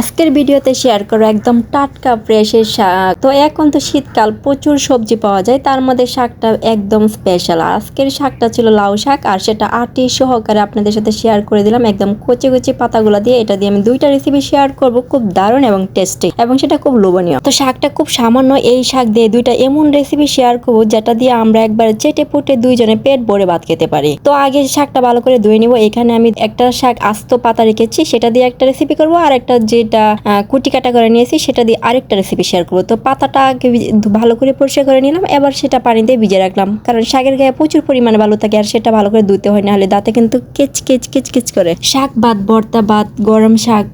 আজকের ভিডিওতে শেয়ার করো একদম টাটকা ফ্রেশের শাক। তো এখন তো শীতকাল, প্রচুর সবজি পাওয়া যায়, তার মধ্যে শাকটা একদম স্পেশাল আজকের শাকটা ছিল লাউ শাক, আর সেটা আটি সহকারে আপনাদের সাথে শেয়ার করে দিলাম, একদম কচি কচি পাতাগুলো দিয়ে। এটা দিয়ে আমি দুইটা রেসিপি শেয়ার করব, খুব দারুণ এবং টেস্টি এবং সেটা খুব লোভনীয়। তো শাকটা খুব সামান্য এই শাক দিয়ে দুইটা এমন রেসিপি শেয়ার করব, যেটা দিয়ে আমরা একবার চেটে পুটে দুইজনে পেট ভরে ভাত খেতে পারি। তো আগে শাকটা ভালো করে ধুয়ে নিব, এখানে আমি একটা শাক আস্ত পাতা রেখেছি, সেটা দিয়ে একটা রেসিপি করব, আর একটা যেটা কুটি কাটা করে নিয়েছি, সেটা দিয়ে আরেকটা রেসিপি শেয়ার করব। তো পাতাটা ভালো করে পরিষ্কার করে নিলাম, এবার সেটা পানি দিয়ে ভিজে রাখলাম। কারণ শাকের গায়ে প্রচুর পরিমাণে ভালো থাকে, আর সেটা ভালো করে ধুতে হয় না হলে দাঁতে কিন্তু কেচ কেচ কেচ কেচ করে। শাক ভাত ভর্তা ভাত গরম শাক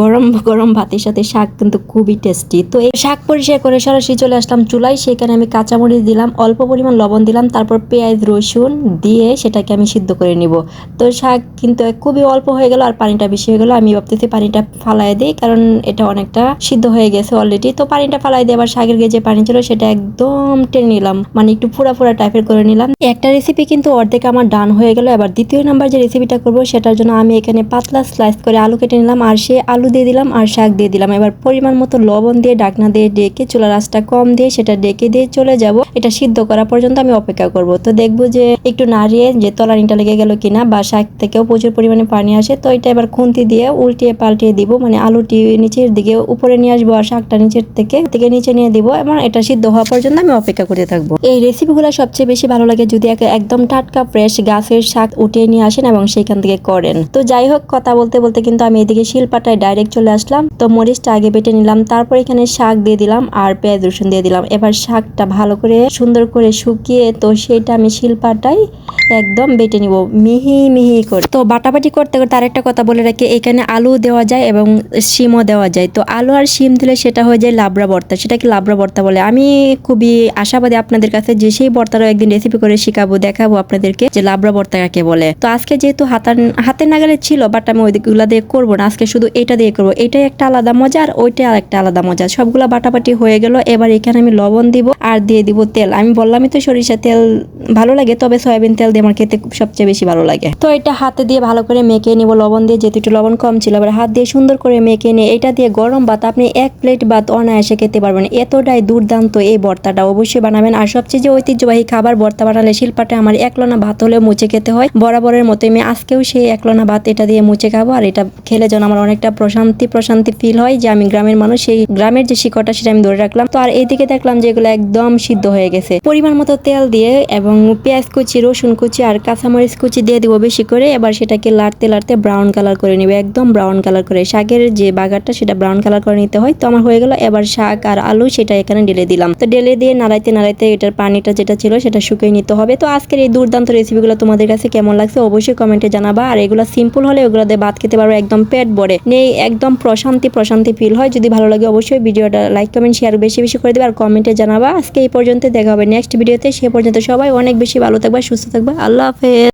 গরম গরম ভাতের সাথে শাক কিন্তু খুবই টেস্টি তো এই শাক পরিষ্কার করে সরাসরি চলে আসলাম চুলায়, সেখানে আমি কাঁচামরিচ দিলাম, অল্প পরিমাণ লবণ দিলাম, তারপর পেঁয়াজ, রসুন দিয়ে সেটাকে আমি সিদ্ধ করে নিব। তো শাক কিন্তু খুবই অল্প হয়ে গেল আর পানিটা বেশি হয়ে গেল। আমি ভাবতেছি পানিটা ফালাই দিই, কারণ এটা অনেকটা সিদ্ধ হয়ে গেছে অলরেডি তো পানিটা ফালাই দিয়ে আবার শাকের যে পানি ছিল, সেটা একদম টেনে নিলাম। মানে একটু ফুরা ফুরা টাইপের করে নিলাম। একটা রেসিপি কিন্তু অর্ধেক আমার ডান হয়ে গেল। এবার দ্বিতীয় নাম্বার যে রেসিপিটা করব, সেটার জন্য আমি এখানে পাতলা স্লাইস করে আলু কেটে নিলাম। আর সে আলু দিয়ে দিলাম আর শাক দিয়ে দিলাম। এবার পরিমাণ মতো লবণ দিয়ে ডাকনা দিয়ে ডেকে চুলা আঁচটা কম দিয়ে সেটা ডেকে দিয়ে চলে যাব। এটা সিদ্ধ করা পর্যন্ত আমি অপেক্ষা করব। তো দেখব যে একটু নাড়িয়ে যে তলানিটা লেগে গেল কিনা বা শাক থেকেও প্রচুর পরিমাণে পানি আসে, তো এটা এবার খুন্তি দিয়ে উল্টিয়ে পাল্টিয়ে দিব। মানে আলুটি নিচের দিকে উপরে নিয়ে আসব আর শাকটা নিচের থেকে থেকে নিচে নিয়ে দিব। এবং এটা সিদ্ধ হওয়া পর্যন্ত আমি অপেক্ষা করতে থাকব। এই রেসিপিগুলো সবচেয়ে বেশি ভালো লাগে যদি একদম টাটকা ফ্রেশ গাছের শাক উঠিয়ে নিয়ে আসেন এবং সেখান থেকে করেন। তো যাই হোক, কথা বলতে বলতে কিন্তু আমি এদিকে শিলপাটায় ডাইরেক্ট চলে আসলাম। তো মরিচটা আগে বেটে নিলাম, তারপর এখানে শাক দিয়ে দিলাম আর পেঁয়াজ রসুন দিয়ে দিলাম। এবার শাকটা ভালো করে সুন্দর করে শুকিয়ে, তো সেটা আমি শিলপাটায় একদম বেটে নিব, মিহি মিহি করে। তো বাটাবাটি করতে করতে আরেকটা কথা বলে রাখি, এখানে আলু দেওয়া যায় এবং শিমও দেওয়া যায়। তো আলু আর শিম দিলে সেটা হয়ে যায় লাবড়া ভর্তা সেটাকে লাবড়া ভর্তা বলে? আমি খুবই আশাবাদী আপনাদের কাছে যে সেই ভর্তারও একদিন রেসিপি করে শিখাবো, দেখাবো আপনাদেরকে যে লাবড়া ভর্তা কাকে বলে। তো আজকে যেহেতু হাতার হাতের নাগালে ছিল বাট আমি ওইগুলা দিয়ে করব না, আজকে শুধু এটা দিয়ে করব। এটাই একটা আলাদা মজা আর ওইটা আর একটা আলাদা মজা। সবগুলা বাটাবাটি হয়ে গেল, এবার এখানে আমি লবণ দিব আর দিয়ে দিব তেল। আমি বললামই তো সরিষা তেল ভালো লাগে, তবে সয়াবিন তেল দিয়ে আমার খেতে সবচেয়ে বেশি ভালো লাগে। তো এটা হাতে দিয়ে ভালো করে মেখে নিব লবণ দিয়ে, যেহেতু একটু লবণ কম ছিল, এবার হাত দিয়ে সুন্দর করে মেখে নিয়ে এটা দিয়ে গরম ভাত আপনি এক প্লেট ভাত অনায়াসে খেতে পারবেন। এতটাই দুর্দান্ত এই ভর্তাটা, অবশ্যই বানাবেন। আর সবচেয়ে যে ঐতিহ্যবাহী খাবার ভর্তা বানালে শিল্পাটা আমার একলনা ভাত হলেও মুছে খেতে হয়। বরাবরের মতো আমি আজকেও সেই একলনা ভাত এটা দিয়ে মুছে খাব, আর এটা খেলে যেন আমার অনেকটা প্রশান্তি প্রশান্তি ফিল হয় যে আমি গ্রামের মানুষ, সেই গ্রামের যে শিকড়টা সেটা আমি ধরে রাখলাম। তো আর এইদিকে দেখলাম যে এগুলো একদম সিদ্ধ হয়ে গেছে। পরিমাণ মতো তেল দিয়ে এবং পেঁয়াজ কুচি, রসুন কুচি আর কাঁচামরিচ কুচি দিয়ে দিব বেশি করে। এবার সেটাকে লাড়তে লাড়তে ব্রাউন কালার করে নেবে, একদম ব্রাউন কালার করে। শাকের যে বাগারটা সেটা ব্রাউন কালার করে নিতে হয়। তো আমার হয়ে গেল, এবার শাক আর আলু সেটা এখানে ঢেলে দিলাম। তো ঢেলে দিয়ে নাড়াইতে নাড়াইতে এটার পানিটা যেটা ছিল সেটা শুকিয়ে নিতে হবে। তো আজকের এই দুর্দান্ত রেসিপিগুলো তোমাদের কাছে কেমন লাগছে অবশ্যই কমেন্টে জানাবা। আর এগুলো সিম্পল হলে ওগুলো দিয়ে ভাত খেতে পারব একদম পেট ভরে। নেই, একদম প্রশান্তি প্রশান্তি ফিল হয়। যদি ভালো লাগে অবশ্যই ভিডিওটা লাইক কমেন্ট শেয়ার বেশি বেশি করে দেবে আর কমেন্টে জানাবা। আজকে এই পর্যন্ত দেখা হবে নেক্সট ভিডিওতে সে পর্যন্ত সবাই অনেক বেশি ভালো থাকবে, সুস্থ থাকবে। আল্লাহ হাফেজ।